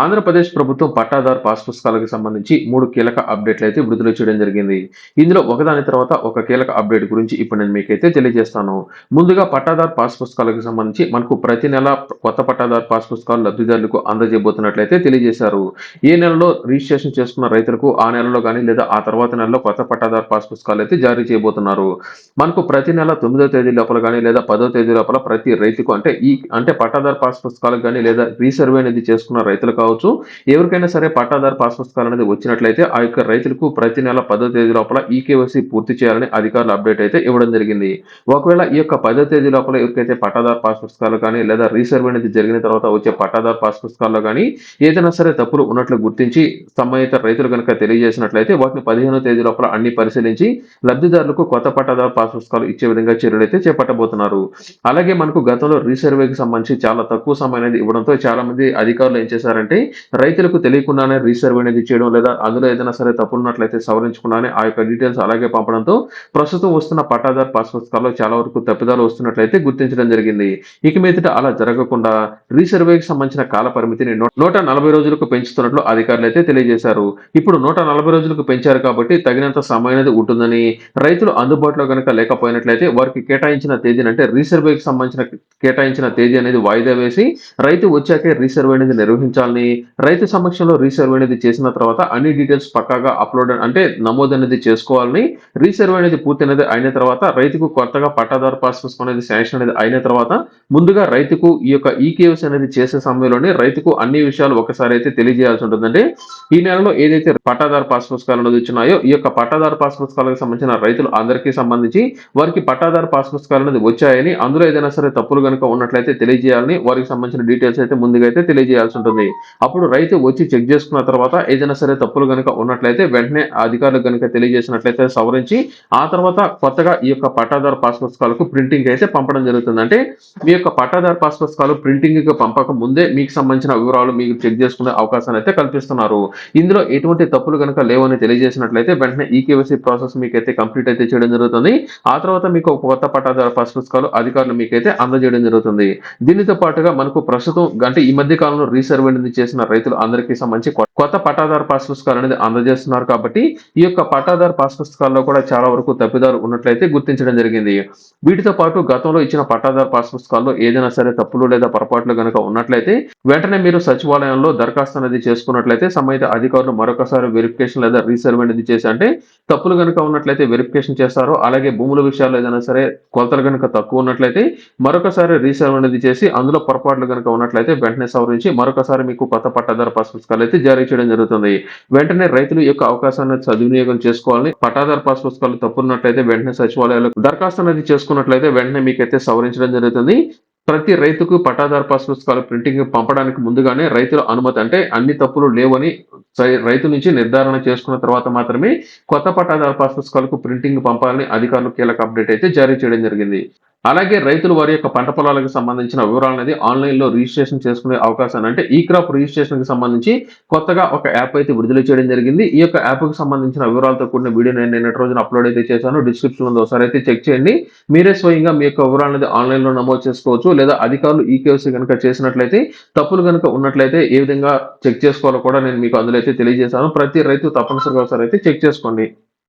ఆంధ్రప్రదేశ్ ప్రభుత్వం పట్టాదారు పాస్ పుస్తకాలకు సంబంధించి మూడు కీలక అప్డేట్లు అయితే విడుదల చేయడం జరిగింది. ఇందులో ఒకదాని తర్వాత ఒక కీలక అప్డేట్ గురించి ఇప్పుడు నేను మీకైతే తెలియజేస్తాను. ముందుగా పట్టాదారు పాస్ పుస్తకాలకు సంబంధించి మనకు ప్రతి నెల కొత్త పట్టాదారు పాస్ పుస్తకాలు లబ్ధిదారులకు అందజేయబోతున్నట్లయితే తెలియజేశారు. ఏ నెలలో రిజిస్ట్రేషన్ చేసుకున్న రైతులకు ఆ నెలలో కానీ లేదా ఆ తర్వాత నెలలో కొత్త పట్టాదారు పాస్ పుస్తకాలు అయితే జారీ చేయబోతున్నారు. మనకు ప్రతి నెల తొమ్మిదో తేదీ లోపల కానీ లేదా పదో తేదీ లోపల ప్రతి రైతుకు అంటే ఈ అంటే పట్టాదార్ పాస్ పుస్తకాలకు కానీ లేదా రీసర్వే అనేది చేసుకున్న రైతులకు కావచ్చు. ఎవరికైనా సరే పట్టాదారు పాస్ పుస్తకాలు అనేది వచ్చినట్లయితే ఆ యొక్క రైతులకు ప్రతి నెల పదో తేదీ లోపల ఈ పూర్తి చేయాలని అధికారులు అప్డేట్ అయితే ఇవ్వడం జరిగింది. ఒకవేళ ఈ యొక్క పదో తేదీ లోపల ఎవరికైతే పట్టాదారు పాస్ పుస్తకాలు కానీ లేదా రీసర్వే అనేది జరిగిన తర్వాత వచ్చే పట్టాదారు పాస్ పుస్తకాల్లో కానీ ఏదైనా సరే తప్పులు ఉన్నట్లు గుర్తించి సంబంధిత రైతులు కనుక తెలియజేసినట్లయితే వాటిని పదిహేనో తేదీ లోపల అన్ని పరిశీలించి లబ్ధిదారులకు కొత్త పట్టాదారు పాస్ పుస్తకాలు ఇచ్చే విధంగా చర్యలు అయితే చేపట్టబోతున్నారు. అలాగే మనకు గతంలో రీసర్వేకి సంబంధించి చాలా తక్కువ సమయం అనేది ఇవ్వడంతో చాలా మంది అధికారులు ఏం చేశారంటే రైతులకు తెలియకుండానే రీసర్వ్ అనేది చేయడం లేదా అందులో ఏదైనా సరే తప్పులున్నట్లయితే సవరించకుండానే ఆ యొక్క డీటెయిల్స్ అలాగే పంపడంతో ప్రస్తుతం వస్తున్న పట్టాదారు పాస్ పుస్తకాల్లో చాలా వరకు తప్పిదాలు వస్తున్నట్లయితే గుర్తించడం జరిగింది. ఇక మీదట అలా జరగకుండా రీసర్వేకి సంబంధించిన కాల పరిమితిని నూట నలభై రోజులకు పెంచుతున్నట్లు అధికారులు అయితే తెలియజేశారు. ఇప్పుడు నూట నలభై రోజులకు పెంచారు కాబట్టి తగినంత సమయం అనేది ఉంటుందని రైతులు అందుబాటులో కనుక లేకపోయినట్లయితే వారికి కేటాయించిన తేదీని అంటే రీసర్వేకి సంబంధించిన కేటాయించిన తేదీ అనేది వాయిదా వేసి రైతు వచ్చాకే రీసర్వే అనేది నిర్వహించాలని రైతు సమక్షంలో రీసర్వే అనేది చేసిన తర్వాత అన్ని డీటెయిల్స్ పక్కాగా అప్లోడ్ అంటే నమోదు అనేది చేసుకోవాలని రీసర్వే అనేది పూర్తి అనేది అయిన తర్వాత రైతుకు కొత్తగా పట్టాదారు పాస్ పుస్తకం అనేది శాంక్షన్ అనేది అయిన తర్వాత ముందుగా రైతుకు ఈ యొక్క ఈకేఎస్ అనేది చేసే సమయంలోనే రైతుకు అన్ని విషయాలు ఒకసారి అయితే తెలియజేయాల్సి ఉంటుందండి. ఈ నెలలో ఏదైతే పట్టాదారు పాస్ పుస్తకాలు అనేది వచ్చినాయో ఈ యొక్క పట్టాదారు పాస్ పుస్తకాలకు సంబంధించిన రైతులు అందరికీ సంబంధించి వారికి పట్టాదారు పాస్ పుస్తకాలు అనేది వచ్చాయని అందులో ఏదైనా సరే తప్పులు కనుక ఉన్నట్లయితే తెలియజేయాలని వారికి సంబంధించిన డీటెయిల్స్ అయితే ముందుగా అయితే తెలియజేయాల్సి ఉంటుంది. అప్పుడు రైతు వచ్చి చెక్ చేసుకున్న తర్వాత ఏదైనా సరే తప్పులు కనుక ఉన్నట్లయితే వెంటనే అధికారులకు కనుక తెలియజేసినట్లయితే సవరించి ఆ తర్వాత కొత్తగా ఈ యొక్క పట్టాదారు పాస్ పుస్తకాలకు ప్రింటింగ్ అయితే పంపడం జరుగుతుంది. అంటే మీ యొక్క పట్టాదారు పాస్ పుస్తకాలు ప్రింటింగ్ పంపక ముందే మీకు సంబంధించిన వివరాలు మీకు చెక్ చేసుకునే అవకాశాన్ని అయితే కల్పిస్తున్నారు. ఇందులో ఎటువంటి తప్పులు కనుక లేవని తెలియజేసినట్లయితే వెంటనే ఈ కేవైసీ ప్రాసెస్ మీకైతే కంప్లీట్ అయితే చేయడం జరుగుతుంది. ఆ తర్వాత మీకు ఒక కొత్త పట్టాదారు పాస్ పుస్తకాలు అధికారులు మీకైతే అందజేయడం జరుగుతుంది. దీనితో పాటుగా మనకు ప్రస్తుతం అంటే ఈ మధ్య కాలంలో రీసర్వే అనేది చేసిన రైతులు అందరికీ సంబంధించి కొత్త పట్టాదారు పాస్ పుస్తకాలు అనేది అందజేస్తున్నారు కాబట్టి ఈ యొక్క పట్టాదారు పాస్ పుస్తకాల్లో కూడా చాలా వరకు తప్పిదారు ఉన్నట్లయితే గుర్తించడం జరిగింది. వీటితో పాటు గతంలో ఇచ్చిన పట్టాదారు పాస్ పుస్తకాల్లో ఏదైనా సరే తప్పులు లేదా పొరపాట్లు కనుక ఉన్నట్లయితే వెంటనే మీరు సచివాలయంలో దరఖాస్తు అనేది చేసుకున్నట్లయితే సంబంధిత అధికారులు మరొకసారి వెరిఫికేషన్ లేదా రీసర్వ్ అనేది చేసి అంటే తప్పులు కనుక ఉన్నట్లయితే వెరిఫికేషన్ చేస్తారు అలాగే భూముల విషయాల్లో ఏదైనా సరే కొలతలు కనుక తక్కువ ఉన్నట్లయితే మరొకసారి రీసర్వ్ అనేది చేసి అందులో పొరపాట్లు కనుక ఉన్నట్లయితే వెంటనే సవరించి మరొకసారి మీకు కొత్త పట్టాదారు పాస్ పుస్తకాలు అయితే జారీ చేయడం జరుగుతుంది. వెంటనే రైతులు ఈ యొక్క అవకాశాన్ని సద్వినియోగం చేసుకోవాలని పట్టాదారు పాస్ పుస్తకాలు తప్పున్నట్లయితే వెంటనే సచివాలయాలు దరఖాస్తు అనేది చేసుకున్నట్లయితే వెంటనే మీకైతే సవరించడం జరుగుతుంది. ప్రతి రైతుకు పట్టాదారు పాస్ పుస్తకాలు ప్రింటింగ్ పంపడానికి ముందుగానే రైతుల అనుమతి అంటే అన్ని తప్పులు లేవని రైతు నుంచి నిర్ధారణ చేసుకున్న తర్వాత మాత్రమే కొత్త పట్టాదారు పాస్ పుస్తకాలకు ప్రింటింగ్ పంపాలని అధికారులు కీలక అప్డేట్ అయితే జారీ చేయడం జరిగింది. అలాగే రైతులు వారి యొక్క పంట పొలాలకు సంబంధించిన వివరాలు అనేది ఆన్లైన్లో రిజిస్ట్రేషన్ చేసుకునే అవకాశాన్ని అంటే ఈ క్రాప్ రిజిస్ట్రేషన్కి సంబంధించి కొత్తగా ఒక యాప్ అయితే విడుదల చేయడం జరిగింది. ఈ యొక్క యాప్కి సంబంధించిన వివరాలతో కూడిన వీడియో నేను నిన్నటి రోజున అప్లోడ్ అయితే చేశాను. డిస్క్రిప్షన్ ఉందో. ఒకసారి అయితే చెక్ చేయండి. మీరే స్వయంగా మీ యొక్క వివరాలు అనేది ఆన్లైన్లో నమోదు చేసుకోవచ్చు. లేదా అధికారులు ఈ కేసు కనుక చేసినట్లయితే తప్పులు కనుక ఉన్నట్లయితే ఏ విధంగా చెక్ చేసుకోవాలో కూడా నేను మీకు అందులో అయితే తెలియజేశాను. ప్రతి రైతు తప్పనిసరిగా ఒకసారి అయితే చెక్ చేసుకోండి.